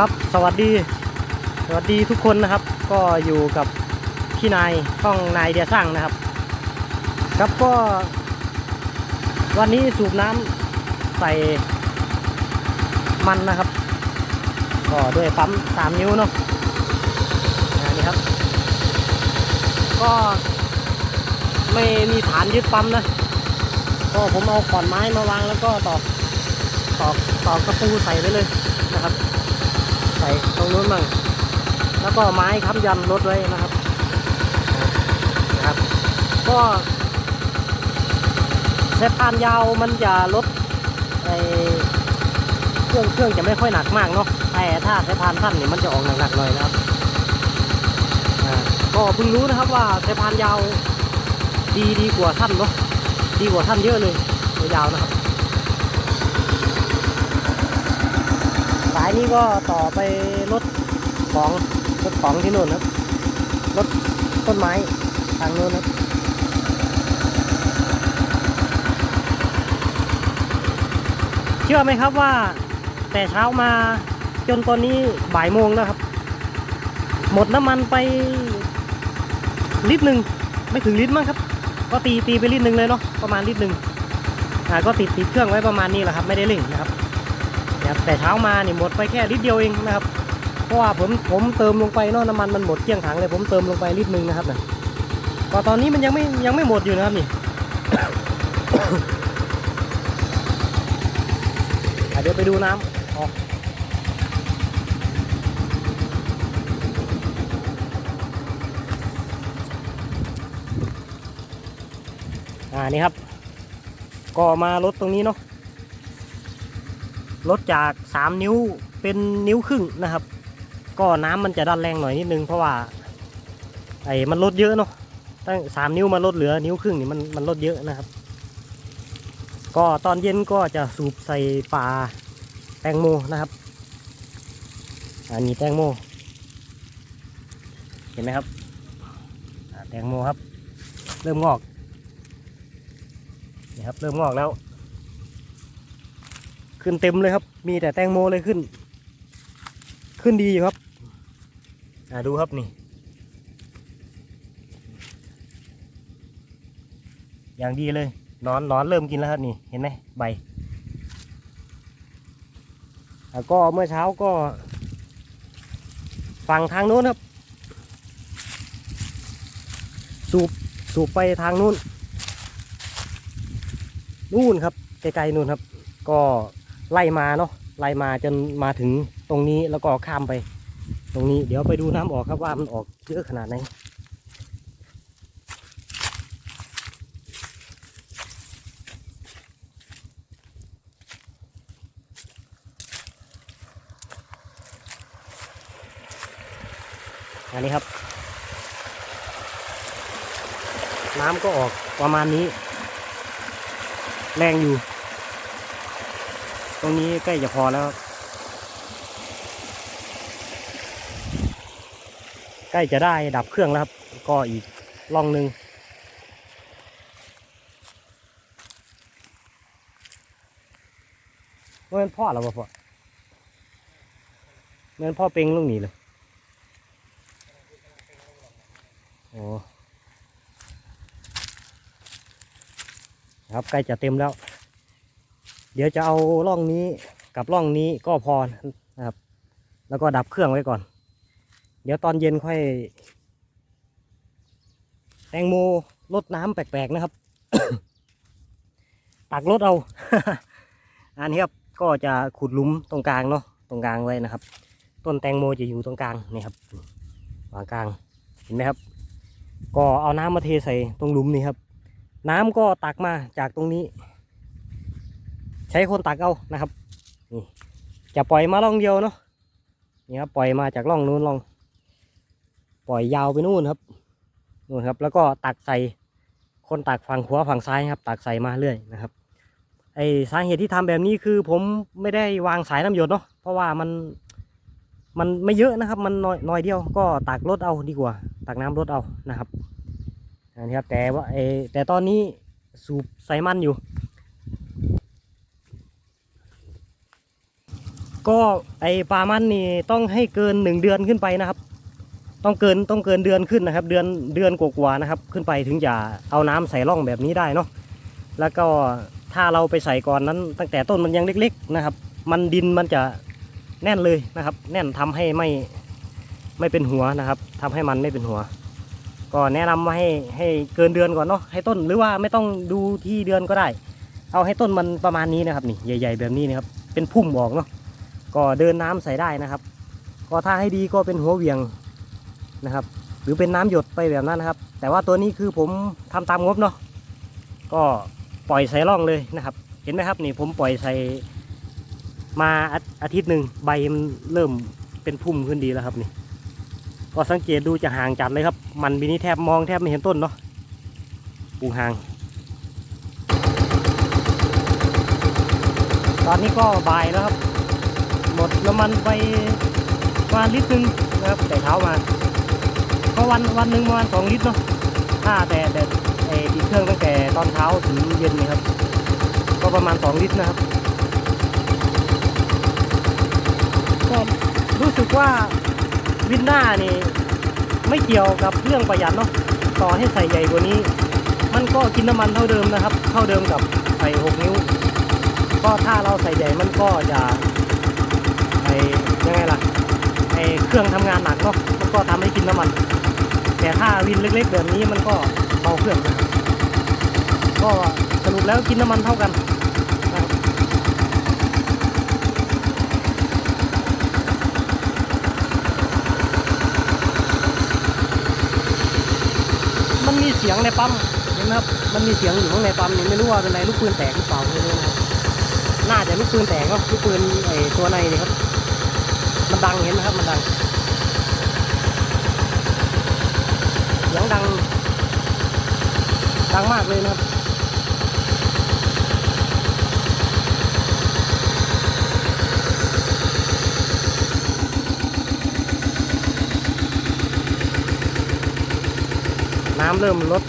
ครับสวัสดี สวัสดีทุกคนนะครับ ก็อยู่กับพี่นายช่องนายเดียสร้างนะครับ ครับก็ วันนี้สูบน้ำใส่มันนะครับ ก็ด้วยปั๊มสามนิ้วเนาะอ่านี่ครับ ก็ไม่มีฐานยึดปั๊มนะก็ผมเอาขอนไม้มาวางแล้วก็ตอกตอกตอกกระปูใส่ไปเลยนะครับ ส่ตรงนู้นมั่งแล้วก็ไม้ค้ำยันรถไว้นะครับนะครับ ก็สายพานยาวมันจะลดไอเครื่องเครื่องจะไม่ค่อยหนักมากเนาะแต่ถ้าสายพานสั้นเนี่ยมันจะออกหนักๆหน่อยนะครับก็เพิ่งรู้นะครับว่าสายพานยาวดีดีกว่าสั้นเนาะดีกว่าสั้นเยอะเลยยาวนะครับายนี้ก็ต่อไปรถของรถของที่นู่นครับรถต้นไม้ทางนู้นครับเชื่อไหมครับว่า แต่เช้ามาจนตอนนี้บ่ายโมงแล้วครับ หมดน้ำมันไปลิตรหนึ่งไม่ถึงลิตรมั้งครับ ก็ตีตีไปลิตรหนึ่งเลยเนาะประมาณลิตรหนึ่งอ่าก็ติดติดเครื่องไว้ประมาณนี้แหละครับ ไม่ได้เร่งนะครับ นะครับแต่เช้ามาเนี่ยหมดไปแค่ลิตรเดียวเองนะครับเพราะว่าผมผมเติมลงไปเนาะน้ำมันมันหมดเกลี้ยงถังเลยผมเติมลงไปลิตรหนึ่งนะครับนะก็ตอนนี้มันยังไม่ยังไม่หมดอยู่นะครับนี่เดี๋ยวไปดูน้ำออกอ่านี่ครับ ก็มาลดตรงนี้เนาะ ลดจาก 3 นิ้วเป็นนิ้วครึ่งนะครับ ก็น้ำมันจะดันแรงหน่อยนิดนึงเพราะว่าไอ้มันลดเยอะเนาะตั้งสามนิ้วมาลดเหลือนิ้วครึ่งนี่มันมันลดเยอะนะครับ ก็ตอนเย็นก็จะสูบใส่ป่าแตงโมนะครับอันนี้แตงโม เห็นไหมครับแตงโมครับ เริ่มงอกนี่ครับเริ่มงอกแล้ว ขึ้นเต็มเลยครับ มีแต่แตงโมเลยขึ้น ขึ้นดีอยู่ครับอ่าดูครับนี่ อย่างดีเลยนอนนอนเริ่มกินแล้วครับนี่เห็นไหมใบแล้วก็เมื่อเช้าก็ ฝั่งทางโน้นครับ สูบสูบไปทางนู้นนู่นครับไกลๆนู่นครับ ก็ ไล่มาเนาะไล่มาจนมาถึงตรงนี้แล้วก็ข้ามไป ตรงนี้เดี๋ยวไปดูน้ำออกครับว่ามันออกเยอะขนาดไหนอันนี้ครับ น้ำก็ออกประมาณนี้ แรงอยู่ รงนี้ใกล้จะพอแล้ว ใกล้จะได้ดับเครื่องแล้วครับ ก็อีกล่องหนึ่งเป็นพ่อหรอวะพ่อเงินพ่อเป็งลูกหนีเลยโอ้ครับใกล้จะเต็มแล้ว เดี๋ยวจะเอาร่องนี้กับร่องนี้ก็พอนะครับ แล้วก็ดับเครื่องไว้ก่อน เดี๋ยวตอนเย็นค่อย แตงโมลดน้ำแปลกๆนะครับ ตักรถเอา อันนี้ครับก็จะขุดหลุมตรงกลางเนาะตรงกลางไว้นะครับ ต้นแตงโมจะอยู่ตรงกลางนี่ครับวางกลางเห็นไหมครับ ก็เอาน้ำมาเทใส่ตรงหลุมนี่ครับ น้ำก็ตักมาจากตรงนี้ ช้คนตักเอานะครับนี่จะปล่อยมาล่องเดียวเนาะนี่ครับปล่อยมาจากล่องนู้นล่อง ปล่อยยาวไปนู่นครับนู่นครับ แล้วก็ตักใส่คนตักฝั่งขวาฝั่งซ้ายครับ ตักใส่มาเรื่อยนะครับไอสาเหตุที่ทำแบบนี้คือผมไม่ได้วางสายน้ำหยดเนาะเพราะว่ามันมันไม่เยอะนะครับ มันน้อยน้อยเดียวก็ตักรถเอาดีกว่า ตักน้ำรถเอานะครับอันนี้ครับแต่ว่าไอแต่ตอนนี้สูบใส่มันอยู่ ก็ไอปลามันนี่ต้องให้เกินหนึ่งเดือนขึ้นไปนะครับ ต้องเกินต้องเกินเดือนขึ้นนะครับ เดือนเดือนกว่าๆนะครับ ขึ้นไปถึงจะเอาน้ำใส่ร่องแบบนี้ได้เนาะแล้วก็ถ้าเราไปใส่ก่อนนั้น ตั้งแต่ต้นมันยังเล็ก ๆนะครับ มันดินมันจะแน่นเลยนะครับ แน่นทำให้ไม่ไม่เป็นหัวนะครับทำให้มันไม่เป็นหัว ก็แนะนำว่าให้ให้เกินเดือนก่อนเนาะให้ต้นหรือว่าไม่ต้องดูที่เดือนก็ได้ เอาให้ต้นมันประมาณนี้นะครับนี่ใหญ่ ๆ แบบนี้นะครับเป็นพุ่มออกเนาะ ก็เดินน้ำใส่ได้นะครับ ก็ถ้าให้ดีก็เป็นหัวเวียงนะครับ หรือเป็นน้ำหยดไปแบบนั้นนะครับ แต่ว่าตัวนี้คือผมทำตามงบเนาะก็ปล่อยใส่ร่องเลยนะครับ เห็นไหมครับนี่ผมปล่อยใส่มาอาอาทิตย์หนึ่งใบมันเริ่มเป็นพุ่มขึ้นดีแล้วครับนี่ ก็สังเกตดูจะห่างจัดเลยครับ มันบินี้แทบมองแทบไม่เห็นต้นเนาะปลูกห่าง ตอนนี้ก็บายแล้วครับ หมดน้ำมันไปประมาณลิตรหนึงนะครับแต่เช้ามาก็วันวันหนึ่งประมาณสองลิตรเนาะถ้าแต่แต่ไอ้ติดเครื่องตั้งแต่ตอนเช้าถึงเย็นนี่ครับ ก็ประมาณสองลิตรนะครับก็รู้สึกว่าวินหน้านี่ไม่เกี่ยวกับเรื่องประหยัดเนาะต่อให้ใส่ใหญ่กว่านี้ มันก็กินน้ำมันเท่าเดิมนะครับ เท่าเดิมกับใส่หกนิ้ว ก็ถ้าเราใส่ใหญ่มันก็จะ ยังไงล่ะไอเครื่องทำงานหนักเนาะมันก็ทำให้กินน้ำมัน แต่ถ้าวินเล็กๆแบบนี้มันก็เบาเครื่องนะก็สรุปแล้วกินน้ำมันเท่ากันมันมีเสียงในปั๊มเห็นไหมครับมันมีเสียงอยู่ข้างในปั๊มนี่ไม่รู้ว่าเป็นอะไรลูกปืนแตกหรือเปล่าไม่รู้นะน่าจะลูกปืนแตกครับลูกปืนไอ้ตัวในนี่ครับ มันดังเห็นไหมครับมันดังเสียงดัง ดังมากเลยนะครับน้ำเริ่มลด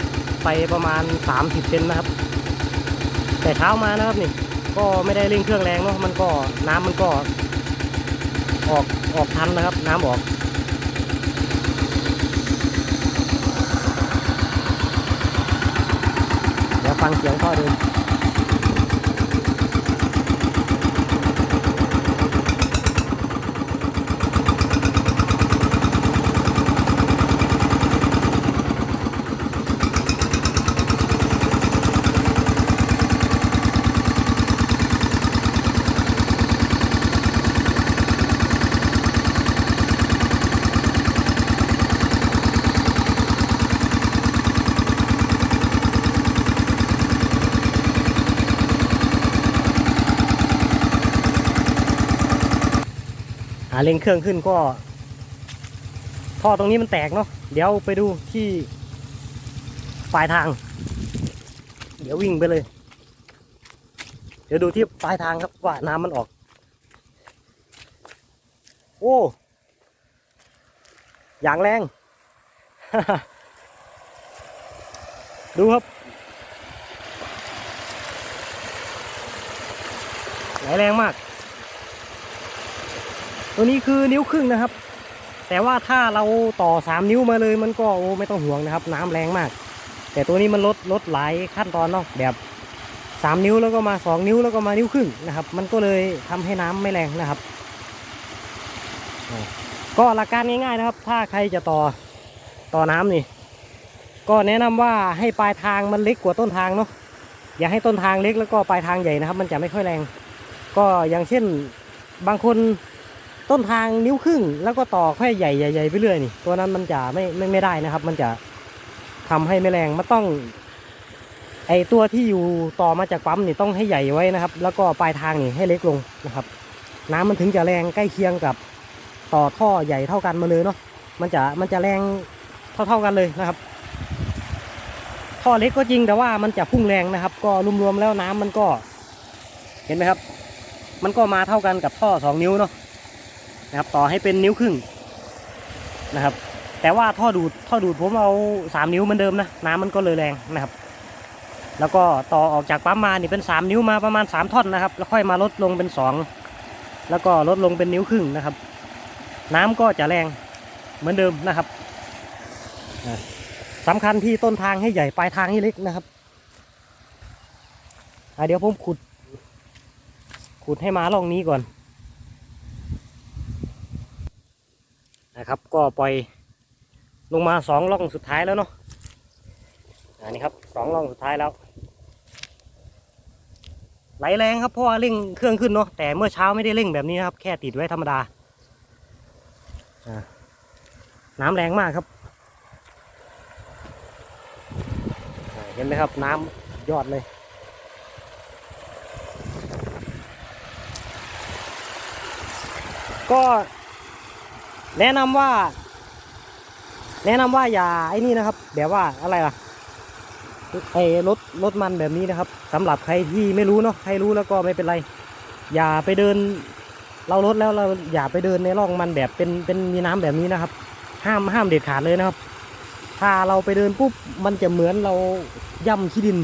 ไปประมาณ 30เซนนะครับ แต่เช้ามานะครับนี่ ก็ไม่ได้เร่งเครื่องแรงเนาะมันก็น้ำมันก็ ออก ออกทันนะครับ น้ำออกเดี๋ยวฟังเสียงพ่อเดิาเร่งเครื่องขึ้นก็ ท่อตรงนี้มันแตกเนาะเดี๋ยวไปดูที่ปลายทาง เดี๋ยววิ่งไปเลย เดี๋ยวดูที่ปลายทางครับว่าน้ำมันออก โอ้อย่างแรง ดูครับไหลแรงมาก ตัวนี้คือนิ้วครึ่งนะครับ แต่ว่าถ้าเราต่อสามนิ้วมาเลยมันก็โอ้ไม่ต้องห่วงนะครับ น้ำแรงมาก แต่ตัวนี้มันลดลดหลายขั้นตอนเนาะแบบสามนิ้วแล้วก็มาสองนิ้วแล้วก็มานิ้วครึ่งนะครับ มันก็เลยทำให้น้ำไม่แรงนะครับ ก็หลักการง่ายๆนะครับ ถ้าใครจะต่อต่อน้ำนี่ ก็แนะนำว่าให้ปลายทางมันเล็กกว่าต้นทางเนาะอย่าให้ต้นทางเล็กแล้วก็ปลายทางใหญ่นะครับ มันจะไม่ค่อยแรง ก็อย่างเช่นบางคน ต้นทางนิ้วครึ่งแล้วก็ต่อแค่ใหญ่ใหญ่ๆไปเรื่อยนี่ตัวนั้นมันจะไม่ไม่ไม่ได้นะครับ มันจะทำให้ไม่แรงมันต้อง ไอตัวที่อยู่ต่อมาจากปั๊มนี่ต้องให้ใหญ่ไว้นะครับ แล้วก็ปลายทางนี่ให้เล็กลงนะครับ น้ำมันถึงจะแรงใกล้เคียงกับต่อท่อใหญ่เท่ากันมาเลยเนาะมันจะมันจะแรงเท่าเท่ากันเลยนะครับ ท่อเล็กก็จริงแต่ว่ามันจะพุ่งแรงนะครับ ก็รวมๆแล้วน้ำมันก็ เห็นไหมครับ มันก็มาเท่ากันกับท่อสองนิ้วเนาะ นะครับต่อให้เป็นนิ้วครึ่งนะครับ แต่ว่าท่อดูดท่อดูดผมเอาสามนิ้วเหมือนเดิมนะน้ำมันก็เลยแรงนะครับ แล้วก็ต่อออกจากปั๊มมานี่เป็นสามนิ้วมาประมาณสามท่อนนะครับ แล้วค่อยมาลดลงเป็นสองแล้วก็ลดลงเป็นนิ้วครึ่งนะครับ น้ำก็จะแรงเหมือนเดิมนะครับอ่าสำคัญที่ต้นทางให้ใหญ่ปลายทางให้เล็กนะครับเดี๋ยวผมขุด ขุดให้มาล่องนี้ก่อน นะครับ ก็ปล่อยลงมาสองล่องสุดท้ายแล้วเนาะอันนี้ครับสองล่องสุดท้ายแล้ว ไหลแรงครับเพราะว่าเร่งเครื่องขึ้นเนาะแต่เมื่อเช้าไม่ได้เร่งแบบนี้นะครับ แค่ติดไว้ธรรมดาน้ำแรงมากครับเห็นไหมครับน้ำยอดเลยก็ แนะนำว่า แนะนำว่าอย่าไอ้นี่นะครับ แบบว่าอะไรล่ะไอ้รถรถมันแบบนี้นะครับสำหรับใครที่ไม่รู้เนาะใครรู้แล้วก็ไม่เป็นไร อย่าไปเดิน เรารถแล้วเราอย่าไปเดินในร่องมันแบบเป็นเป็นมีน้ำแบบนี้นะครับ ห้ามห้ามเด็ดขาดเลยนะครับ ถ้าเราไปเดินปุ๊บมันจะเหมือนเราย่ำขี้ดิน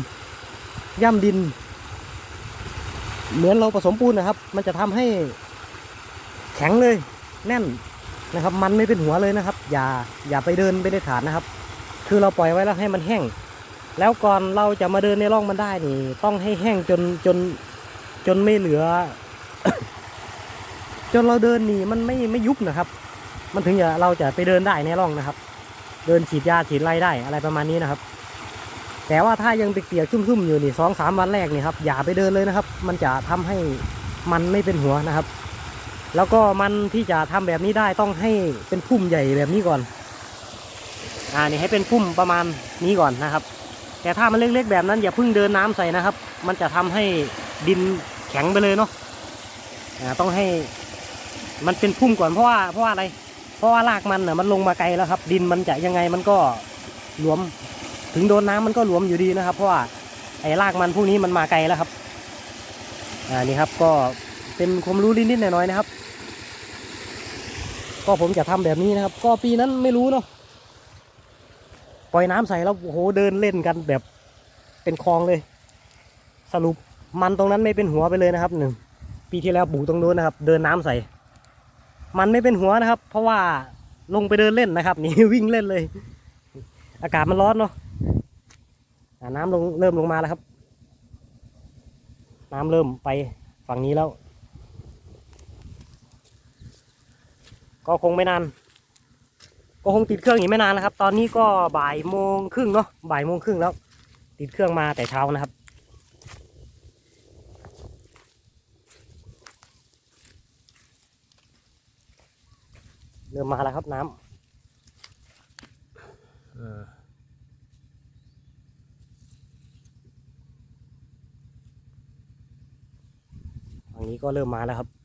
ย่ำดิน เหมือนเราผสมปูนนะครับ มันจะทำให้แข็งเลยแน่น นะครับ มันไม่เป็นหัวเลยนะครับ อย่าอย่าไปเดินไปในฐานนะครับ คือเราปล่อยไว้แล้วให้มันแห้ง แล้วก่อนเราจะมาเดินในร่องมันได้นี่ ต้องให้แห้งจนจนจนไม่เหลือ จนเราเดินนี่มันไม่ไม่ยุบนะครับ มันถึงจะเราจะไปเดินได้ในร่องนะครับ เดินฉีดยาฉีดไรได้อะไรประมาณนี้นะครับ แต่ว่าถ้ายังเปียกๆชุ่มๆอยู่นี่สองสามวันแรกนี่ครับอย่าไปเดินเลยนะครับ มันจะทำให้มันไม่เป็นหัวนะครับ แล้วก็มันที่จะทำแบบนี้ได้ต้องให้เป็นพุ่มใหญ่แบบนี้ก่อน อ่านี่ให้เป็นพุ่มประมาณนี้ก่อนนะครับ แต่ถ้ามันเล็กๆแบบนั้นอย่าเพิ่งเดินน้ำใส่นะครับ มันจะทำให้ดินแข็งไปเลยเนาะอ่าต้องให้มันเป็นพุ่มก่อนเพราะว่าเพราะว่าอะไร เพราะว่ารากมันน่ะมันลงมาไกลแล้วครับ ดินมันจะยังไงมันก็หลวม ถึงโดนน้ำมันก็หลวมอยู่ดีนะครับ เพราะว่าไอ้รากมันพวกนี้มันมาไกลแล้วครับอ่านี่ครับก็เป็นความรู้นิดๆหน่อยๆนะครับ ก็ผมจะทำแบบนี้นะครับ ก็ปีนั้นไม่รู้เนาะปล่อยน้ำใส่แล้วโอ้โหเดินเล่นกันแบบเป็นคลองเลย สรุปมันตรงนั้นไม่เป็นหัวไปเลยนะครับหนึ่งปีที่แล้วปูตรงนู้นนะครับ เดินน้ำใส่ มันไม่เป็นหัวนะครับ เพราะว่าลงไปเดินเล่นนะครับ นี่วิ่งเล่นเลย อากาศมันร้อนเนาะน้ำลงเริ่มลงมาแล้วครับ น้ำเริ่มไปฝั่งนี้แล้ว ก็คงไม่นาน ก็คงติดเครื่องอีกไม่นานนะครับ ตอนนี้ก็บ่ายโมงครึ่งเนาะบ่ายโมงครึ่งแล้ว ติดเครื่องมาแต่เช้านะครับ เริ่มมาแล้วครับน้ำเออฝั่งนี้ก็เริ่มมาแล้วครับ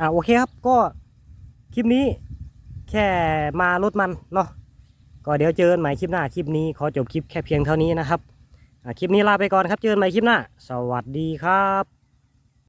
อ่าโอเคครับก็คลิปนี้แค่มารถมันเนาะก็เดี๋ยวเจอกันใหม่คลิปหน้าคลิปนี้ขอจบคลิปแค่เพียงเท่านี้นะครับอ่าคลิปนี้ลาไปก่อนครับเจอกันใหม่คลิปหน้า สวัสดีครับ